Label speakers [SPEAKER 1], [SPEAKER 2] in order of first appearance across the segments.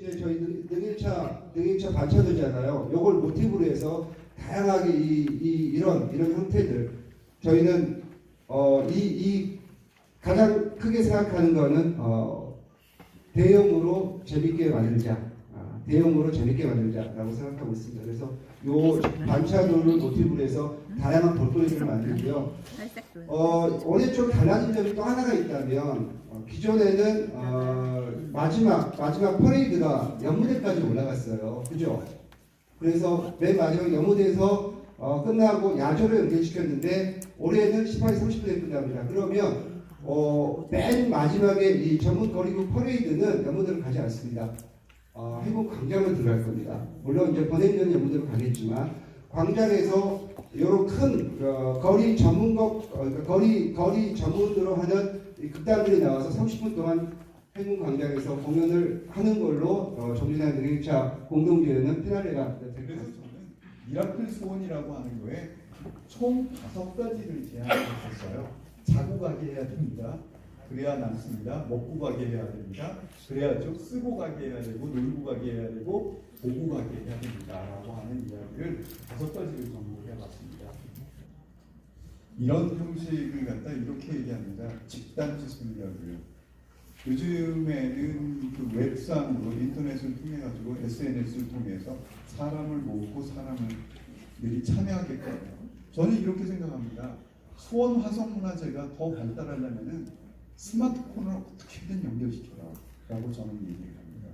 [SPEAKER 1] 이제 저희 능- 능일차 능일차 반차도잖아요. 요걸 모티브로 해서 다양하게 이, 이 이런 이런 형태들 저희는 어, 이, 이 가장 크게 생각하는 거는 어, 대형으로 재밌게 만들자. 아, 대형으로 재밌게 만들자라고 생각하고 있습니다. 그래서 요 반차도를 모티브로 해서 다양한 볼거리를 만들고요. 어, 올해 좀 달라진 점이 또 하나가 있다면 어, 기존에는 어, 마지막 마지막 퍼레이드가 연무대까지 올라갔어요. 그죠? 그래서 맨 마지막 연무대에서 어, 끝나고 야조를 연결시켰는데 올해는 18시 30분에 끝납니다. 그러면 어, 맨 마지막에 이 전문 거리구 퍼레이드는 연무대로 가지 않습니다. 어, 해군 광장으로 들어갈 겁니다. 물론 이제 번외년 연무대로 가겠지만 광장에서 이런 큰 어, 거리 전문곡 어, 그러니까 거리 거리 전문으로 하는 이 극단들이 나와서 30분 동안 해군 광장에서 공연을 하는 걸로 어, 정진환 능일차 공동주에는 피날레가
[SPEAKER 2] 그래서. 저는 미라클 소원이라고 하는 거에 총 다섯 가지를 제안했었어요. 자고 가게 해야 됩니다. 그래야 남습니다. 먹고 가게 해야 됩니다. 그래야죠. 쓰고 가게 해야 되고 놀고 가게 해야 되고 보고 가게 해야 됩니다 라고 하는 이야기를 다섯 가지를 정리해봤습니다. 이런 형식을 갖다 이렇게 얘기합니다. 집단지성이라고요. 요즘에는 그 웹상으로 인터넷을 통해 가지고 SNS를 통해서 사람을 모으고 사람을 들이 참여하게끔 해요. 저는 이렇게 생각합니다. 수원 화성 문화재가 더 발달하려면은 스마트폰을 어떻게든 연결시켜라 라고 저는 얘기를 합니다.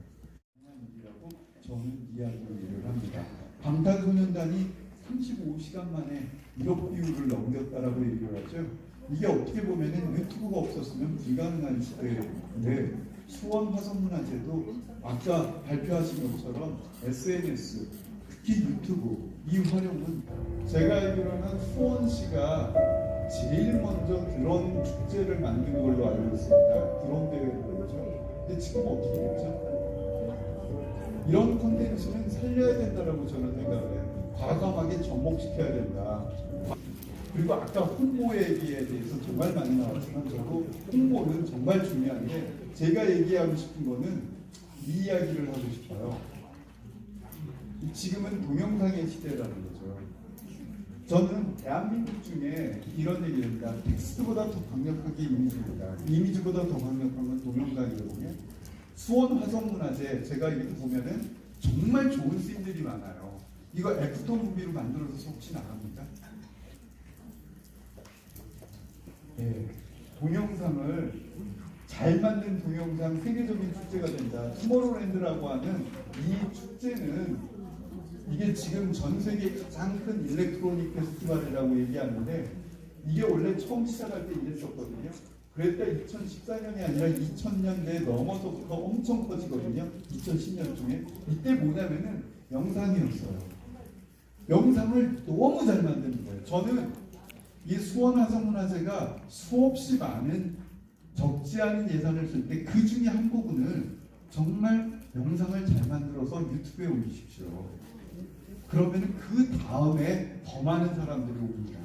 [SPEAKER 2] 이라고 저는 이야기를 합니다. 방탄소년단이 35시간 만에 1억 뷰를 넘겼다라고 얘기를 하죠. 이게 어떻게 보면은 유튜브가 없었으면 불가능한 시대인데 수원 화성문화재도 아까 발표하신 것처럼 SNS 특히 유튜브 이 활용은 제가 알기로는 수원시가 제일 먼저 드론 축제를 만든 걸로 알고 있습니다. 드론 대회를 그렇죠. 근데 지금 어떻게 됐죠? 이런 콘텐츠는 살려야 된다라고 저는 생각을 해요. 과감하게 접목시켜야 된다. 그리고 아까 홍보 얘기에 대해서 정말 많이 나왔지만 저도 홍보는 정말 중요한데 제가 얘기하고 싶은 거는 이 이야기를 하고 싶어요. 지금은 동영상의 시대라는 거죠. 저는 대한민국 중에 이런 얘기입니다. 텍스트보다 더 강력하게 이미지입니다. 이미지보다 더 강력한 건 동영상이거든요. 수원 화성문화재 제가 이렇게 보면은 정말 좋은 씬들이 많아요. 이거 애프터 무비로 만들어서 혹시 나갑니까? 예, 동영상을 잘 만든 동영상 세계적인 축제가 된다. 투모로우랜드라고 하는 이 축제는 이게 지금 전 세계 가장 큰 일렉트로닉 페스티벌이라고 얘기하는데 이게 원래 처음 시작할 때 이랬었거든요. 그랬다 2014년이 아니라 2000년대 넘어서부터 엄청 커지거든요. 2010년쯤에 이때 뭐냐면은 영상이었어요. 영상을 너무 잘 만드는 거예요. 저는 이 수원 화성문화재가 수없이 많은 적지 않은 예산을 쓸 때 그 중에 한 부분을 정말 영상을 잘 만들어서 유튜브에 올리십시오. 그러면 그 다음에 더 많은 사람들이 옵니다.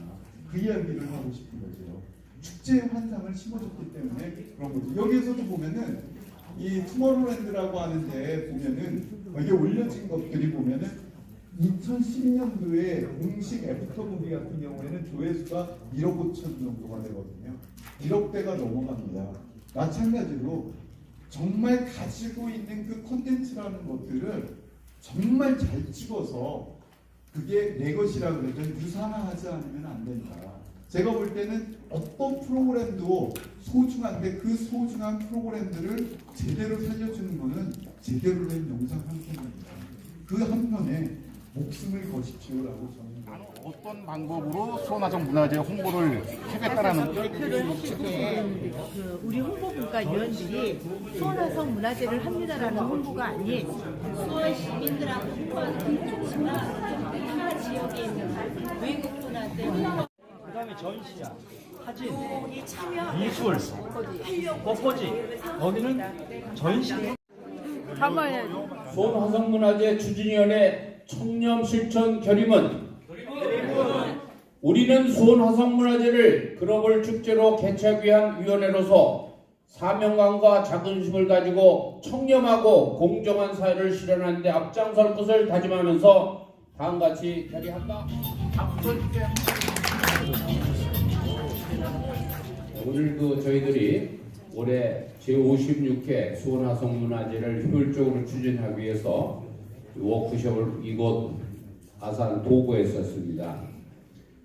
[SPEAKER 2] 그 이야기를 하고 싶은 거죠. 축제의 환상을 심어줬기 때문에 그런 거죠. 여기에서도 보면은 이 투모로우랜드라고 하는데 보면은 이게 올려진 것들이 보면은 2010년도에 공식 애프터 무비 같은 경우에는 조회수가 1억 5천 정도가 되거든요. 1억대가 넘어갑니다. 마찬가지로 정말 가지고 있는 그 콘텐츠라는 것들을 정말 잘 찍어서 그게 내 것이라 그러죠. 유산화하지 않으면 안 된다. 제가 볼 때는 어떤 프로그램도 소중한데 그 소중한 프로그램들을 제대로 살려주는 거는 제대로 된 영상 한 편입니다. 그 한 편에 목숨을 거십시오라고 저는
[SPEAKER 3] 어떤 방법으로 수원화정 문화재 홍보를 하겠다라는
[SPEAKER 4] 발표를 하시고 그 우리 홍보부가 위원들이 수원화성 문화재를 합니다라는 홍보가 아닌 수원 시민들하고 홍보하는 공중지만 타 지역에 있는 외국분한테 홍보
[SPEAKER 5] 그다음에 전시야, 사진, 미술, 꽃꽂이. 거기는 전시
[SPEAKER 4] 가만히
[SPEAKER 6] 수원 화성문화재 추진위원회 청렴 실천 결의문 우리는 수원 화성문화재를 글로벌 축제로 개최하기 위한 위원회로서 사명감과 자긍심을 가지고 청렴하고 공정한 사회를 실현하는 데 앞장설 것을 다짐하면서 다음같이 결의한다. 오늘도 저희들이 올해 제56회 수원화성문화제를 효율적으로 추진하기 위해서 워크숍을 이곳 아산 도구에 썼습니다.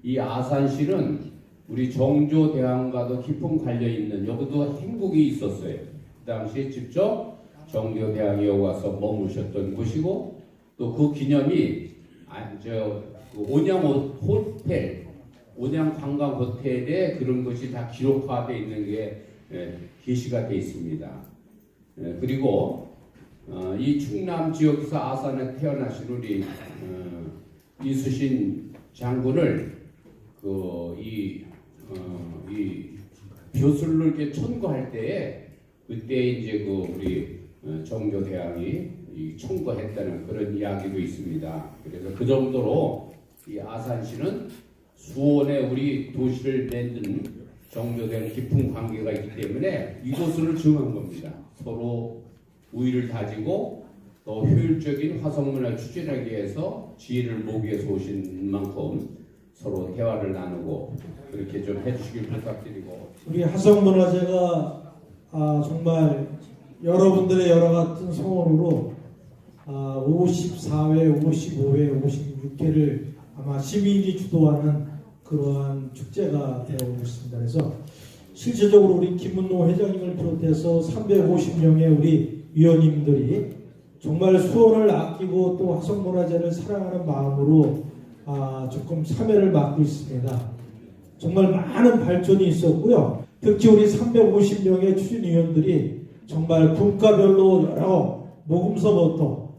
[SPEAKER 6] 이 아산시는 우리 정조대왕과도 깊은 관련이 있는 여기도 행복이 있었어요. 그 당시에 직접 정조대왕이 여기 와서 머무셨던 곳이고 또 그 기념이 아, 저, 그 온양 호- 호텔, 온양 관광 호텔에 그런 것이 다 기록화되어 있는 게 예, 게시가 되어 있습니다. 예, 그리고 어, 이 충남 지역에서 아산에 태어나신 우리 어, 이수신 장군을 그이 어, 이 벼슬을 이렇게 천거할 때에 그때 이제 그 우리 어, 정조대왕이 이 청거했다는 그런 이야기도 있습니다. 그래서 그 정도로 이 아산시는 수원에 우리 도시를 만든 정조대왕 깊은 관계가 있기 때문에 이곳을 정한 겁니다. 서로 우위를 다지고 또 효율적인 화성문화를 추진하기 위해서 지혜를 모기 위해서 오신 만큼 서로 대화를 나누고 그렇게 좀 해주시길 부탁드리고
[SPEAKER 7] 우리 화성문화제가 아, 정말 여러분들의 여러 같은 소원으로 아, 54회, 55회, 56회를 아마 시민이 주도하는 그러한 축제가 되어오고 있습니다. 그래서 실질적으로 우리 김문노 회장님을 비롯해서 350명의 우리 위원님들이 정말 수원을 아끼고 또 화성문화제를 사랑하는 마음으로 아, 조금 참여를 맡고 있습니다. 정말 많은 발전이 있었고요. 특히 우리 350명의 추진위원들이 정말 분과별로 여러 모금서부터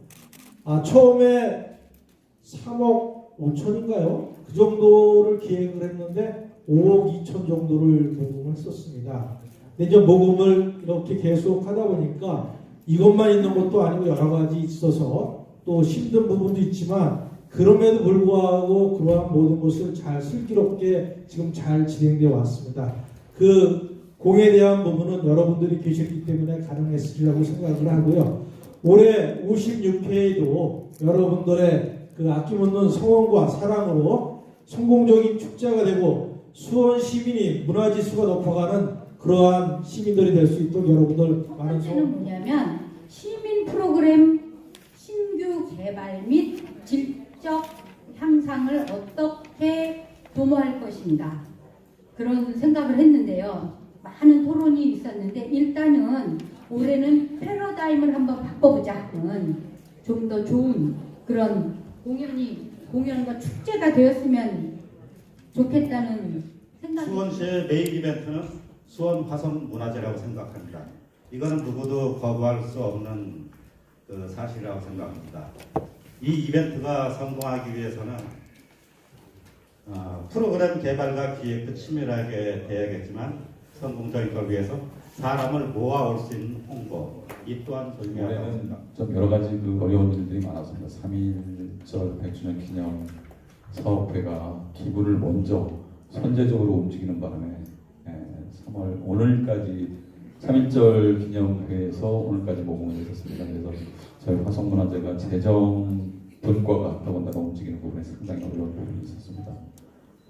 [SPEAKER 7] 아, 처음에 3억 5천인가요? 그 정도를 기획을 했는데 5억 2천 정도를 모금을 썼습니다. 근데 이제 모금을 이렇게 계속 하다 보니까 이것만 있는 것도 아니고 여러 가지 있어서 또 힘든 부분도 있지만 그럼에도 불구하고 그러한 모든 것을 잘 슬기롭게 지금 잘 진행되어 왔습니다. 그 공에 대한 부분은 여러분들이 계셨기 때문에 가능했으리라고 생각을 하고요. 올해 56회에도 여러분들의 그 아낌없는 성원과 사랑으로 성공적인 축제가 되고 수원 시민이 문화지수가 높아가는 그러한 시민들이 될 수 있도록 여러분들 많은 성원
[SPEAKER 8] 뭐냐면 시민 프로그램 신규 개발 및 질적 향상을 어떻게 도모할 것인가 그런 생각을 했는데요. 많은 토론이 있었는데 일단은 올해는 패러다임을 한번 바꿔보자. 좀더 좋은 그런 공연이 공연과 축제가 되었으면 좋겠다는 생각이
[SPEAKER 9] 수원시의 메인 이벤트는 수원 화성 문화제라고 생각합니다. 이거는 누구도 거부할 수 없는 그 사실이라고 생각합니다. 이 이벤트가 성공하기 위해서는 어, 프로그램 개발과 기획도 치밀하게 돼야겠지만 성공적인 걸 위해서 사람을 모아올 수 있는 홍보 이 또한 중요하다고 생각합니다.
[SPEAKER 10] 좀 여러 가지 그 어려운 일들이 많았습니다. 3.1절 100주년 기념 사업회가 기부를 먼저 선제적으로 움직이는 바람에 예, 3월 오늘까지 3.1절 기념회에서 오늘까지 모금을 했었습니다. 그래서 저희 화성문화제가 재정 분과가 더군다나 움직이는 부분에 상당히 어려운 부분이 있었습니다.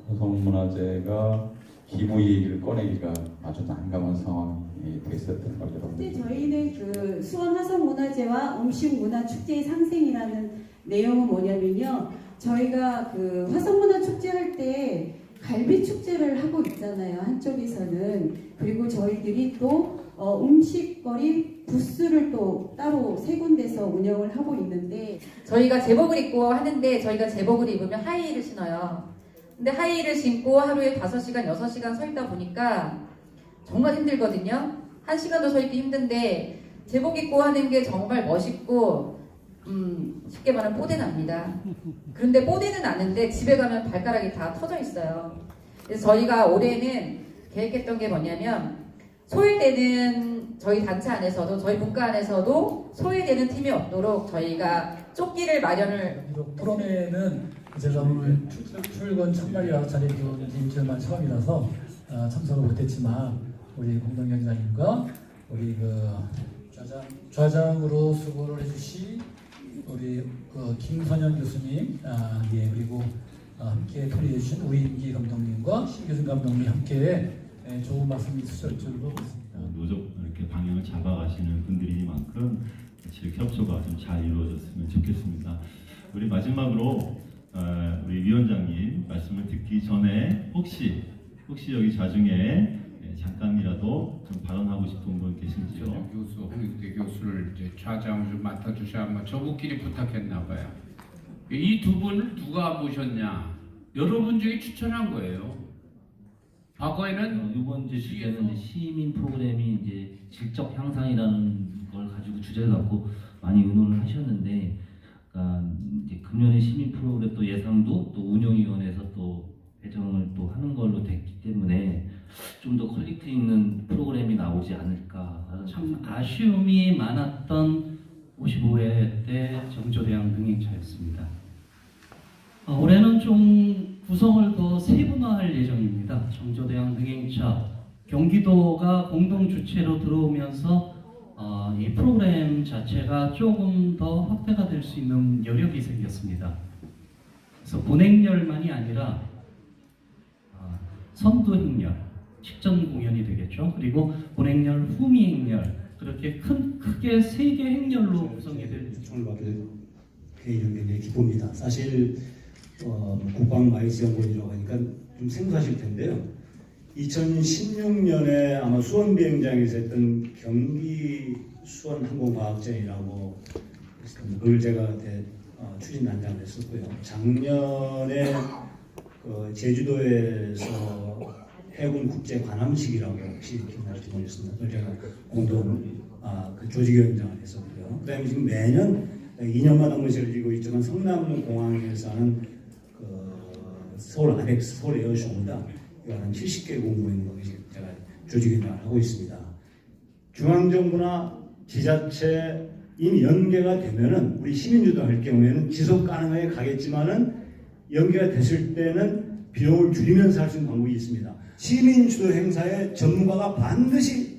[SPEAKER 10] 화성문화제가 기부 얘기를 꺼내기가 아주 난감한 상황이 됐었던 걸
[SPEAKER 11] 근데
[SPEAKER 10] 여러분들
[SPEAKER 11] 저희는 그 수원 화성 문화제와 음식 문화 축제의 상생이라는 내용은 뭐냐면요. 저희가 그 화성 문화 축제 할때 갈비 축제를 하고 있잖아요. 한쪽에서는 그리고 저희들이 또 어, 음식거리 부스를 또 따로 세 군데서 운영을 하고 있는데
[SPEAKER 12] 저희가 제복을 입고 하는데 저희가 제복을 입으면 하이힐을 신어요. 근데 하이힐을 신고 하루에 5시간, 6시간 서 있다 보니까 정말 힘들거든요. 한 시간도 서 있기 힘든데 제복 입고 하는 게 정말 멋있고 음, 쉽게 말하면 뽀대 납니다. 그런데 뽀대는 나는데 집에 가면 발가락이 다 터져 있어요. 그래서 저희가 올해는 계획했던 게 뭐냐면 소외되는 저희 단체 안에서도 저희 문과 안에서도 소외되는 팀이 없도록 저희가 조끼를 마련을
[SPEAKER 5] 토론회는 제가 오늘 출- 출근 첫날 여러 차례 들어온 일주일만 처음이라서 어, 참석을 못했지만 우리 공동위원장님과 우리 그 좌장 좌장으로 수고를 해주신 우리 그 김선현 교수님, 아, 예 그리고 아, 함께 토리해 주신 우인기 감독님과 신교순 감독님 함께 예, 좋은 말씀 있으실 줄로 믿습니다.
[SPEAKER 13] 어, 노적 이렇게 방향을 잡아가시는 분들이니만큼 같이 협조가 좀 잘 이루어졌으면 좋겠습니다. 우리 마지막으로 어, 우리 위원장님 말씀을 듣기 전에 혹시 혹시 여기 자중에 예, 잠깐이라도 좀 발언하고 싶은 분 계신지요?
[SPEAKER 6] 교수 홍익대 교수를 이제 좌장을 좀 맡아주셔야 아마 저분끼리 부탁했나 봐요. 이 두 분을 누가 모셨냐? 여러분 중에 추천한 거예요. 과거에는
[SPEAKER 14] 어, 이번 주제는 이제 시민 프로그램이 이제 질적 향상이라는 걸 가지고 주제를 갖고 많이 의논을 하셨는데, 그러니까 이제 금년에 시민 프로그램 또 예상도 또 운영위원회에서 또 배정을 또 하는 걸로 됐기 때문에 좀 더 퀄리티 있는 프로그램이 나오지 않을까 참 아쉬움이 많았던 55회 때 정조대왕 능행차였습니다. 어, 올해는 좀 구성을 더 세분화할 예정입니다. 정조대왕 능행차 경기도가 공동 주체로 들어오면서 어, 이 프로그램 자체가 조금 더 확대가 될 수 있는 여력이 생겼습니다. 그래서 본행렬만이 아니라 어, 선두 행렬, 직전 공연이 되겠죠. 그리고 본행렬, 후미 행렬 그렇게 큰 크게 세 개 행렬로 구성이
[SPEAKER 15] 받게 되는 굉장히 기쁩니다. 사실 어, 국방 마이스 연구원이라고 하니까 좀 생소하실 텐데요. 2016년에 아마 수원 비행장에서 했던 경기 수원 항공과학전이라고. 그걸 제가 대, 어, 추진 단장을 했었고요. 작년에 그 제주도에서 해군 국제 관함식이라고 혹시 기억나실지 모르겠습니다. 제가 공동 아, 그 조직위원장을 했었고요. 그다음에 지금 매년 2년마다 한 번씩 열리고 있지만 성남 공항에서 하는 그 서울 아벡스 서울 에어쇼보다 이거 한 70개 공무원 거기 제가 조직위원장을 하고 있습니다. 중앙정부나 지자체 이미 연계가 되면은 우리 시민주도 할 경우에는 지속 가능하게 가겠지만은 연계가 됐을 때는 비용을 줄이면서 할 수 있는 방법이 있습니다. 시민주도 행사에 전문가가 반드시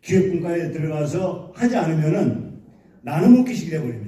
[SPEAKER 15] 기획분과에 들어가서 하지 않으면은 나눔 먹기식이 되어버립니다.